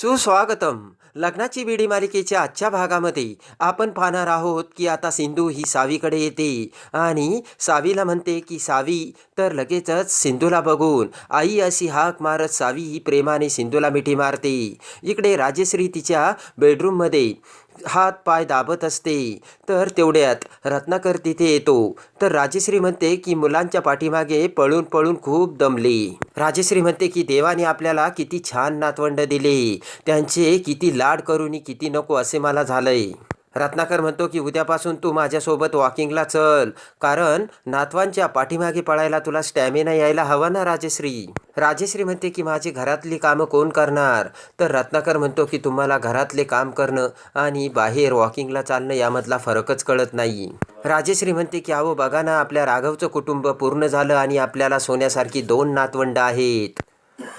सुस्वागतम. लग्नाची बिडी मालिकेच्या आजच्या भागामध्ये आपण पाहणार आहोत की आता सिंधू ही सावीकडे येते आणि सावीला म्हणते की सावी तर लगेचच सिंधूला बघून. आई अशी हाक मारत सावी ही प्रेमाने सिंधूला मिठी मारते. इकडे राजश्री तिच्या बेडरूममध्ये हात पाय दाबत असते. तर तेवढ्यात रत्नाकर तिथे येतो. तर राजेश्री म्हणते की मुलांच्या पाठीमागे पळून पळून खूप दमले. राजेश्री म्हणते की देवाने आपल्याला किती छान नातवंड दिले. त्यांचे किती लाड करून किती नको असे मला झालंय. रत्नाकर म्हणतो की उद्यापासून तू माझ्यासोबत वॉकिंगला चल. कारण नातवांच्या पाठीमागे पळायला तुला स्टॅमिना यायला हवा ना राजश्री. राजश्री म्हणते की माझी घरातली कामं कोण करणार? तर रत्नाकर म्हणतो की तुम्हाला घरातले काम करणं आणि बाहेर वॉकिंगला चालणं यामधला फरकच कळत नाही. राजश्री म्हणते की अहो बघा ना आपल्या राघवचं कुटुंब पूर्ण झालं आणि आपल्याला सोन्यासारखी दोन नातवंड आहेत.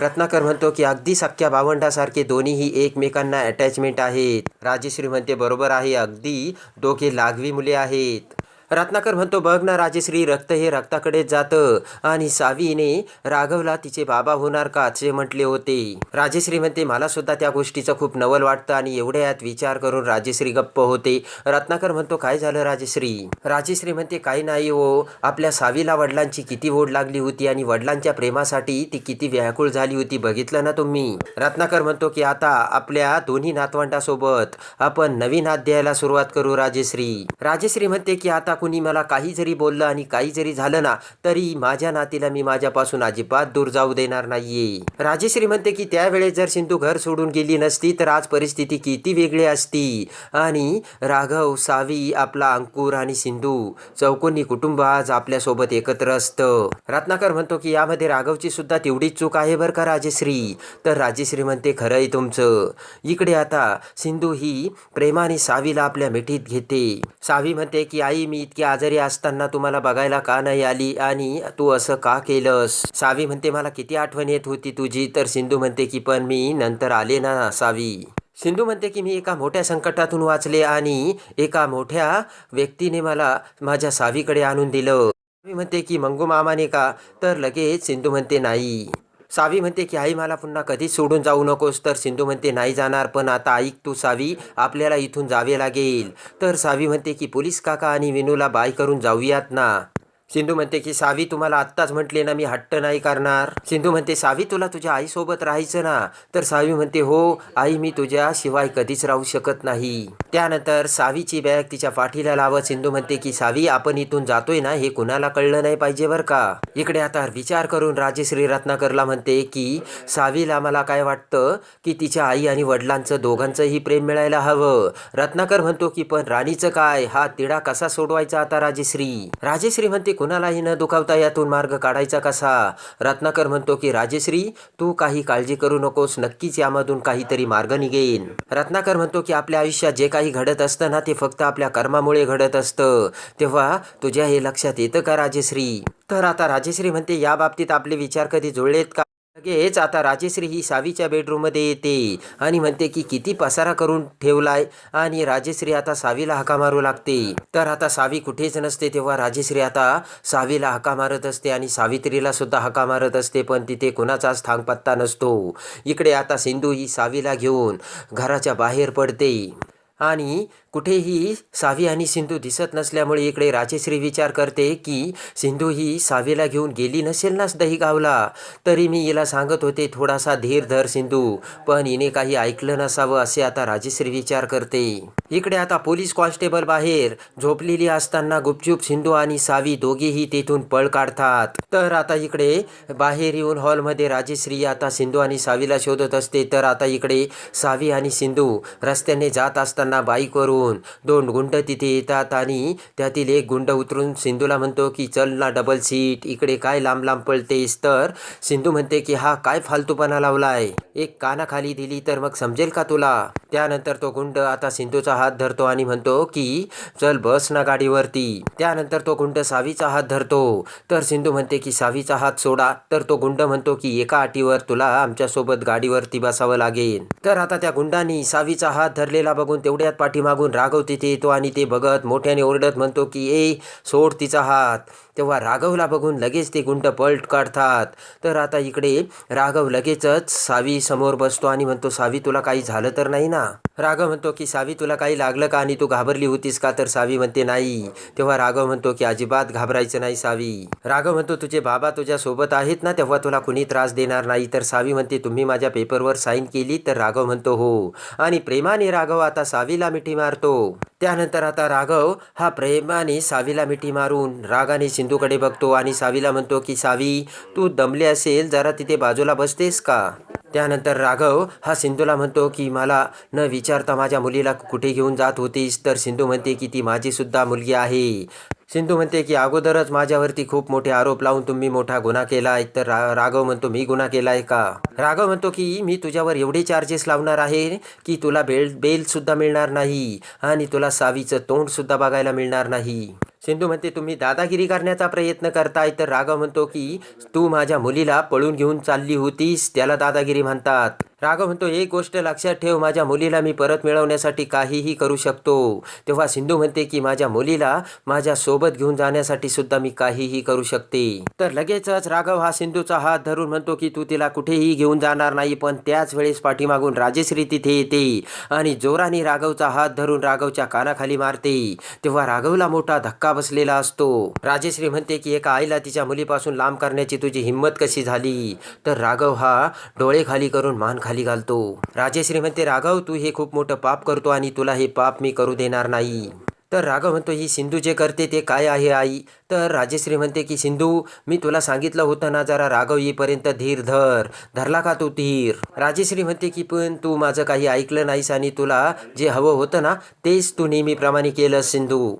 रत्नाकर म्हणतो की अगदी सख्या भावंडासारखे दोन्हीही एकमेकांना अटॅचमेंट आहेत. राजेश्री म्हणते बरोबर आहे अगदी दोघे लागवी मुले आहेत. रत्नाकर म्हणतो बघ ना राजेश्री रक्त हे रक्ताकडेच जातं. आणि सावीने राघवला तिचे बाबा होणार का? असे म्हटले होते. राजेश्री म्हणते मला सुद्धा त्या गोष्टीचं खूप नवल वाटतं आणि एवढ्या यात विचार करून राजेश्री गप्प होते. रत्नाकर म्हणतो काय झालं राजेश्री राजेश्री म्हणते काही नाही हो. आपल्या सावीला वडिलांची किती ओढ लागली होती आणि वडिलांच्या प्रेमासाठी ती किती व्याकुळ झाली होती बघितलं ना तुम्ही? रत्नाकर म्हणतो की आता आपल्या दोन्ही नातवंडासोबत आपण नवीन अध्यायाला सुरुवात करू राजेश्री राजेश्री म्हणते की आता कुणी मला काही जरी बोललं आणि काही जरी झालं ना तरी माझ्या नातीला मी माझ्यापासून अजिबात दूर जाऊ देणार नाहीये. राजेश्री म्हणते की त्यावेळेस जर सिंधू घर सोडून गेली नसती तर आज परिस्थिती किती वेगळी असती. आणि राघव सावी आपला अंकुर आणि सिंधू चौकोनी कुटुंब आज आपल्यासोबत एकत्र असतं. रत्नाकर म्हणतो की यामध्ये राघवची सुद्धा तेवढीच चूक आहे बरं का राजेश्री तर राजेश्री म्हणते खरं आहे तुमचं. इकडे आता सिंधू ही प्रेमाने सावीला आपल्या मिठीत घेते. सावी म्हणते की आई मी इतकी आजारी असताना तुम्हाला बघायला का नाही आली? आणि तू असं का केलंस? सावी म्हणते मला किती आठवण येत होती तुझी. तर सिंधू म्हणते की पण मी नंतर आले ना सावी. सिंधू म्हणते की मी एका मोठ्या संकटातून वाचले आणि एका मोठ्या व्यक्तीने मला माझ्या सावीकडे आणून दिलं. मी म्हणते की मंगू मामाने का? तर लगेच सिंधू म्हणते नाही. सावी म्हणते की आई मला पुन्हा कधीच सोडून जाऊ नकोस. तर सिंधू म्हणते नाही जाणार पण आता ऐक तू सावी आपल्याला इथून जावे लागेल. तर सावी म्हणते की पोलीस काका आणि विनूला बाय करून जाऊयात ना. सिंधू म्हणते की सावी तुम्हाला आत्ताच म्हटले ना मी हट्ट नाही करणार. सिंधू म्हणते सावी तुला तुझ्या आईसोबत राहायचं ना? तर सावी म्हणते हो आई मी तुझ्या शिवाय कधीच राहू शकत नाही. त्यानंतर सावीची बॅग तिच्या पाठीला लावत सिंधू म्हणते की सावी आपण इथून जातोय ना हे कुणाला कळलं नाही पाहिजे बरं का? इकडे आता विचार करून राजेश्री रत्नाकरला म्हणते की सावीला मला काय वाटतं की तिच्या आई आणि वडिलांचं दोघांचंही प्रेम मिळायला हवं? रत्नाकर म्हणतो की पण राणीचं काय? हा तिढा कसा सोडवायचा आता राजेश्री राजेश्री म्हणते कुणालाही न दुखावता यातून मार्ग काढायचा कसा? रत्नाकर म्हणतो की राजेश्री तू काही काळजी करू नकोस. नक्कीच यामधून काहीतरी मार्ग निघेन. रत्नाकर म्हणतो की आपल्या आयुष्यात जे काही घडत असतं ना ते फक्त आपल्या कर्मामुळे घडत असतं. तेव्हा तुझ्या हे लक्षात येतं का राजेश्री? तर आता राजेश्री म्हणते या बाबतीत आपले विचार कधी जुळलेत का? लगेच आता राजेश्री ही सावीच्या बेडरूममध्ये येते आणि म्हणते की किती पसारा करून ठेवलाय? आणि राजेश्री आता सावीला हाका मारू लागते. तर आता सावी कुठेच नसते तेव्हा राजेश्री आता सावीला हाका मारत असते आणि सावित्रीला सुद्धा हाका मारत असते पण तिथे कुणाचाच थांगपत्ता नसतो. इकडे आता सिंधू ही सावीला घेऊन घराच्या बाहेर पडते. आणि कुठेही सावी आणि सिंधू दिसत नसल्यामुळे इकडे राजेश्री विचार करते की सिंधू ही सावीला घेऊन गेली नसेल ना दहीगावला? तरी मी हिला सांगत होते थोडासा धीर धर सिंधू. पण हिने काही ऐकलं नसावं असे आता राजेश्री विचार करते. इकडे आता पोलीस कॉन्स्टेबल बाहेर. झोपलेली असताना गुपचूप सिंधू आणि सावी दोघेही तेथून पळ काढतात. तर आता इकडे बाहेर येऊन हॉलमध्ये राजेश्री आता सिंधू आणि सावीला शोधत असते. तर आता इकडे सावी आणि सिंधू रस्त्याने जात असताना बाईकवरून दोन गुंड तिथे येतात आणि त्यातील एक गुंड उतरून सिंधूला म्हणतो की चल ना डबल सीट इकडे काय लांब लांब पळतेस तर? सिंधू म्हणते की हा काय फालतूपणा लावलाय? एक कानाखाली दिली तर मग समजेल का तुला? त्यानंतर तो गुंड आता सिंधूचा हात धरतो आणि म्हणतो की चल बस ना गाडीवरती. त्यानंतर तो गुंड सावीचा हात धरतो. तर सिंधू म्हणते की सावीचा हात सोडा. तर तो गुंड म्हणतो की एका अटीवर तुला आमच्यासोबत गाडीवरती बसावं लागेल. तर आता त्या गुंडांनी सावीचा हात धरलेला बघून तेवढ्यात पाठीमागून राघव तिथे येतो आणि ते बघत मोठ्याने ओरडत म्हणतो की ए सोड तिचा हात. तेव्हा राघवला बघून लगेच ते गुंड पलट काढतात. तर आता इकडे राघव लगेचच सावी समोर बसतो आणि म्हणतो सावी तुला काही झालं तर नाही ना? राघव म्हणतो की सावी तुला काही लागलं का आणि तू घाबरली होतीस का? तर सावी म्हणते नाही. तेव्हा राघव म्हणतो की अजिबात घाबरायचं नाही सावी. राघव म्हणतो तुझे बाबा तुझ्या सोबत आहेत ना तेव्हा तुला कुणी त्रास देणार नाही. तर सावी म्हणते तुम्ही माझ्या पेपरवर साईन केली? तर राघव म्हणतो हो. आणि प्रेमाने राघव आता सावीला मिठी मारतो. त्यानंतर आता राघव हा प्रेमाने सावीला मिठी मारून रागाने सिंधूकडे बघतो आणि सावीला म्हणतो की सावी तू दमले असेल जरा तिथे बाजूला बसतेस का? त्यानंतर राघव हा सिंधूला म्हणतो की मला न विचारता माझ्या मुलीला कुठे घेऊन जात होतीस? तर सिंधू म्हणते की ती माझीसुद्धा मुलगी आहे. सिंधू म्हणते की अगोदरच माझ्यावरती खूप मोठे आरोप लावून तुम्ही मोठा गुन्हा केला आहे तर रा राघव म्हणतो मी गुन्हा केला आहे का? राघव म्हणतो की मी तुझ्यावर एवढे चार्जेस लावणार आहे की तुला बेल बेलसुद्धा मिळणार नाही आणि तुला सावीचं तोंडसुद्धा बघायला मिळणार नाही. सिंधू म्हणते तुम्ही दादागिरी करण्याचा प्रयत्न करताय. तर राघव म्हणतो की तू माझ्या मुलीला पळून घेऊन चालली होतीस त्याला दादागिरी म्हणतात. राघव म्हणतो एक गोष्ट लक्षात ठेव माझ्या मुलीला मी परत मिळवण्यासाठी काहीही करू शकतो. तेव्हा सिंधू म्हणते की माझ्या मुलीला माझ्या सोबत घेऊन जाण्यासाठी सुद्धा मी काहीही करू शकते तर लगेचच राघव हा सिंधूचा हात धरून म्हणतो की तू तिला कुठेही घेऊन जाणार नाही पण त्याच वेळेस पाठीमागून राजेश्री तिथे येते आणि जोराने राघवचा हात धरून राघवच्या कानाखाली मारते. तेव्हा राघवला मोठा धक्का बसलेला असतो. राजेश्री म्हणते की एका आईला तिच्या मुलीपासून लांब करण्याची तुझी हिंमत कशी झाली तर राघव हा डोळे खाली करून मान खाली खाली घालतो राजेश्री म्हणते राघव तू हे खूप मोठं पाप करतो आणि तुला हे पाप मी करू देणार नाही. तर राघव म्हणतो ही सिंधू जे करते ते काय आहे आई? तर राजेश्री म्हणते की सिंधू मी तुला सांगितलं होतं ना जरा राघव येईपर्यंत धीर धर. धरला का तू धीर राजेश्री म्हणते की पण तू माझं काही ऐकलं नाहीस आणि तुला जे हवं होतं ना तेच तू नेहमीप्रमाणे केलं सिंधू.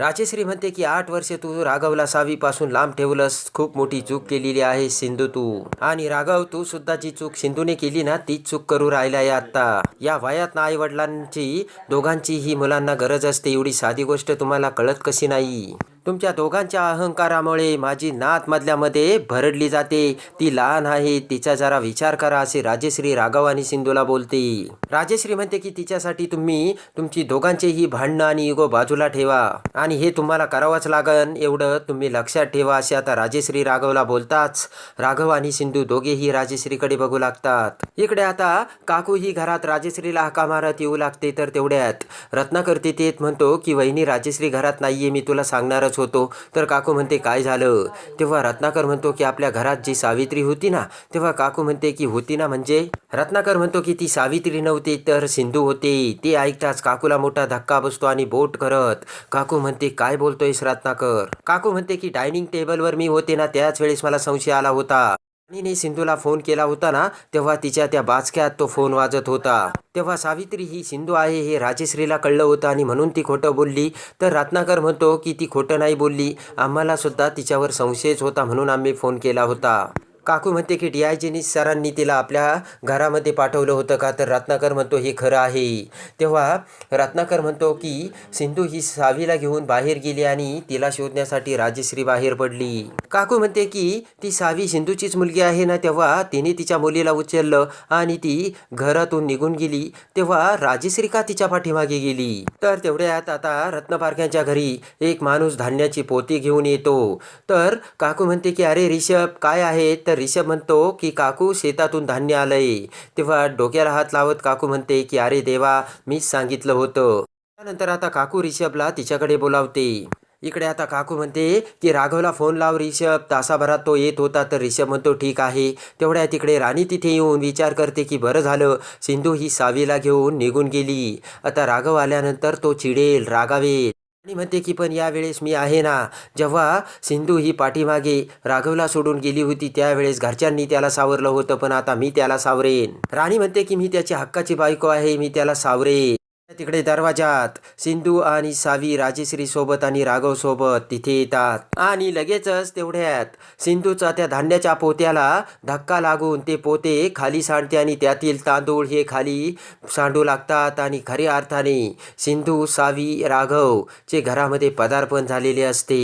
राजेश्री म्हणते की आठ वर्षे तू राघवला सावीपासून लांब ठेवलंस. खूप मोठी चूक केलेली आहे सिंधू तू. आणि राघव तू सुद्धा जी चूक सिंधूने केली ना तीच चूक करू राहिलाय आता. या वयात ना आई वडिलांची दोघांची ही मुलांना गरज असते एवढी साधी गोष्ट तुम्हाला कळत कशी नाही? तुमच्या दोघांच्या अहंकारामुळे माझी नात मधल्यामध्ये भरडली जाते. ती लहान आहे तिचा जरा विचार करा असे राजेश्री राघव आणि सिंधूला बोलते. राजेश्री म्हणते की तिच्यासाठी तुम्ही तुमची दोघांचेही भांडणं आणि इगो बाजूला ठेवा. आणि हे तुम्हाला करावंच लागन. एवढं तुम्ही लक्षात ठेवा असे आता राजेश्री राघवला बोलताच राघव आणि सिंधू दोघेही राजेश्रीकडे बघू लागतात. इकडे आता काकू ही घरात राजेश्रीला हाका मारत येऊ लागते तर तेवढ्यात. रत्नाकर तिथे म्हणतो की वहिनी राजेश्री घरात नाहीये मी तुला सांगणारच होतो. तर काकू म्हणते काय झालं? तेव्हा रत्नाकर म्हणतो की आपल्या घरात जी सावित्री होती ना तेव्हा काकू म्हणते की होती ना म्हणजे? रत्नाकर म्हणतो की ती सावित्री नव्हती तर सिंधू होती. ते ऐकताच काकूला मोठा धक्का बसतो आणि बोट करत. काकू म्हणते काय बोलतोयस रत्नाकर? काकू म्हणते की डायनिंग टेबलवर मी होते ना त्याच वेळेस मला संशय आला होता. राणीने सिंधूला फोन केला होता ना तेव्हा तिच्या त्या बाचक्यात तो फोन वाजत होता. तेव्हा सावित्री ही सिंधू आहे हे राजेश्रीला कळलं होतं आणि म्हणून ती खोटं बोलली. तर रत्नाकर म्हणतो की ती खोटं नाही बोलली. आम्हाला सुद्धा तिच्यावर संशयच होता म्हणून आम्ही फोन केला होता. काकू म्हणते की डी आय जीनी सरांनी तिला आपल्या घरामध्ये पाठवलं होतं का? तर रत्नाकर म्हणतो हे खरं आहे. तेव्हा रत्नाकर म्हणतो की सिंधू ही सावीला घेऊन बाहेर गेली आणि तिला शोधण्यासाठी राजेश्री बाहेर पडली. काकू म्हणते की ती सावी सिंधूचीच मुलगी आहे ना? तेव्हा तिने तिच्या मुलीला उचललं आणि ती घरातून निघून गेली. तेव्हा राजेश्री का तिच्या पाठीमागे गेली? तर तेवढ्यात आता रत्नपारख्यांच्या घरी एक माणूस धान्याची पोती घेऊन येतो. तर काकू म्हणते की अरे रिषभ काय आहे? तर रिषभ म्हणतो की काकू शेतातून धान्य आलंय. तेव्हा डोक्याला हात लावत काकू म्हणते की अरे देवा मीच सांगितलं होतं. त्यानंतर आता काकू रिषभला तिच्याकडे बोलावते. इकडे आता काकू म्हणते की राघवला फोन लाव रिषभ तासाभरात तो येत होता तर रिषभ म्हणतो ठीक आहे. तेवढ्या तिकडे राणी तिथे येऊन विचार करते की बरं झालं सिंधू ही सावीला घेऊन निघून गेली. आता राघव आल्यानंतर तो चिडेल रागावेल. आणि म्हणते की पण यावेळेस मी आहे ना जेव्हा सिंधू ही पाठीमागे राघवला सोडून गेली होती त्यावेळेस घरच्यांनी त्याला सावरलं होतं पण आता मी त्याला सावरेन. राणी म्हणते की मी त्याची हक्काची बायको आहे मी त्याला सावरेन. तिकडे दरवाजात सिंधू आणि सावी राजेश्री सोबत आणि राघव सोबत तिथे येतात. आणि लगेचच तेवढ्यात सिंधूचा त्या धान्याच्या पोत्याला धक्का लागून ते पोते खाली सांडते आणि त्यातील तांदूळ हे खाली सांडू लागतात. आणि खऱ्या अर्थाने सिंधू सावी राघव चे घरामध्ये पदार्पण झालेले असते.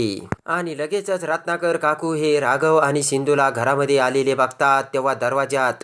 आणि लगेचच रत्नाकर काकू हे राघव आणि सिंधूला घरामध्ये आलेले बघतात. तेव्हा दरवाजात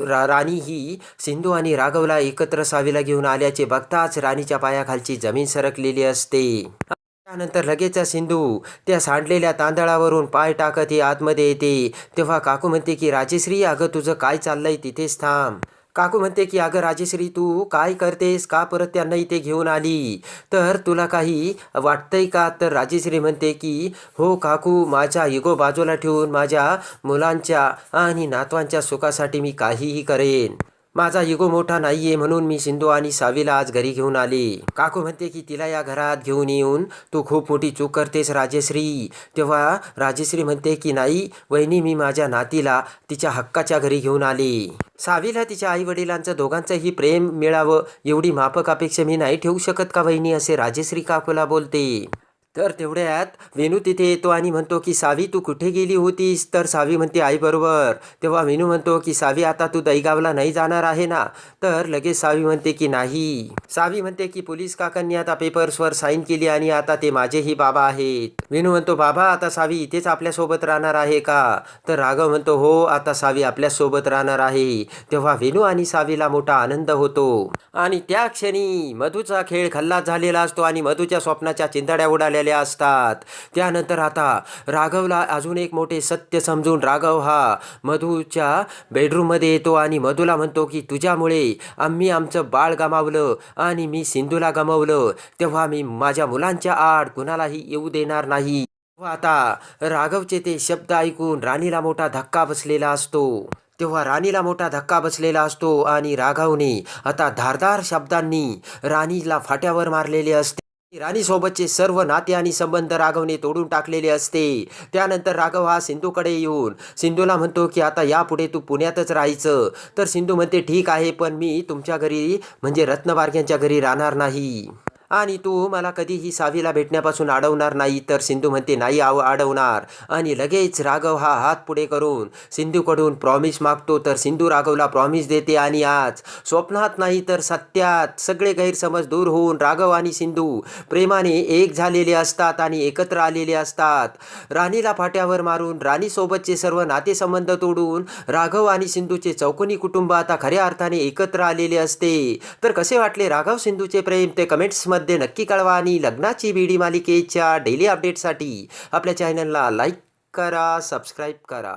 रा राणी ही सिंधू आणि राघवला एकत्र सावीला घेऊन आल्याचे बघतात. असताच राणीच्या पायाखालची जमीन सरकलेली असते. त्यानंतर लगेच सिंधू त्या सांडलेल्या तांदळावरून पाय टाकत ही आतमध्ये येते. तेव्हा काकू म्हणते की राजेश्री अगं तुझं काय चाललंय तिथेच थांब. काकू म्हणते की अगं राजेश्री तू काय करतेस? का परत त्यांना इथे घेऊन आली? तर तुला काही वाटतंय का? तर राजेश्री म्हणते की हो काकू माझ्या इगो बाजूला ठेवून माझ्या मुलांच्या आणि नातवांच्या सुखासाठी मी काहीही करेन. माझा इगो मोठा नाहीये म्हणून मी सिंधू आणि सावीला आज घरी घेऊन आले. काकू म्हणते की तिला या घरात घेऊन येऊन तू खूप मोठी चूक करतेस राजेश्री. तेव्हा राजेश्री म्हणते की नाही वहिनी मी माझ्या नातीला तिच्या हक्काच्या घरी घेऊन आली. सावीला तिच्या आई वडिलांचं दोघांचंही प्रेम मिळावं एवढी माफक अपेक्षा मी नाही ठेवू शकत का वहिनी? असे राजेश्री काकूला बोलते. तर तेवढ्यात वेणू तिथे येतो आणि म्हणतो की सावी तू कुठे गेली होतीस? तर सावी म्हणते आई बरोबर. तेव्हा वेणू म्हणतो की सावी आता तू दहीगावला नाही जाणार आहे ना? तर लगेच सावी म्हणते की नाही. सावी म्हणते की पोलीस काकांनी आता पेपर्सवर साईन केली आणि आता ते माझेही बाबा आहेत. वेणू म्हणतो बाबा आता सावी इथेच आपल्यासोबत राहणार आहे का? तर राघव म्हणतो हो आता सावी आपल्यासोबत राहणार आहे. तेव्हा वेणू आणि सावीला मोठा आनंद होतो. आणि त्या क्षणी मधूचा खेळ खल्लास झालेला असतो आणि मधूच्या स्वप्नाच्या चिंधड्या झालेल्या असतात. त्यानंतर आता राघवला अजून एक मोठे सत्य समजून राघव हा मधूच्या बेडरूममध्ये येतो आणि मधूला म्हणतो की तुझ्यामुळे आम्ही आमचं बाळ गमावलं आणि मी सिंधूला गमावलं. तेव्हा मी माझ्या मुलांच्या आड कुणालाही येऊ देणार नाही. आता राघवचे ते शब्द ऐकून राणीला मोठा धक्का बसलेला असतो. तेव्हा राणीला मोठा धक्का बसलेला असतो आणि राघवने आता धारदार शब्दांनी राणीला फाट्यावर मारलेले असते. राणीसोबतचे सर्व नाते आणि संबंध राघवने तोडून टाकलेले असते. त्यानंतर राघव हा सिंधूकडे येऊन सिंधूला म्हणतो की आता यापुढे तू पुण्यातच राहायचं. तर सिंधू म्हणते ठीक आहे पण मी तुमच्या घरी म्हणजे रत्नबारग्यांच्या घरी राहणार नाही. आणि तू मला कधीही सावीला भेटण्यापासून अडवणार नाही तर सिंधू म्हणते नाही आव अडवणार. आणि लगेच राघव हा हात पुढे करून सिंधूकडून प्रॉमिस मागतो तर सिंधू राघवला प्रॉमिस देते आणि आज स्वप्नात नाही तर सत्यात सगळे गैरसमज दूर होऊन राघव आणि सिंधू प्रेमाने एक झालेले असतात आणि एकत्र आलेले असतात. राणीला फाट्यावर मारून राणीसोबतचे सर्व नातेसंबंध तोडून राघव आणि सिंधूचे चौकोनी कुटुंब आता खऱ्या अर्थाने एकत्र आलेले असते. तर कसे वाटले राघव सिंधूचे प्रेम? ते कमेंट्समध्ये नक्की कळवा आणि लग्नाची बीडी मालिकेच्या डेली अपडेटसाठी आपल्या चॅनलला लाईक करा सबस्क्राईब करा.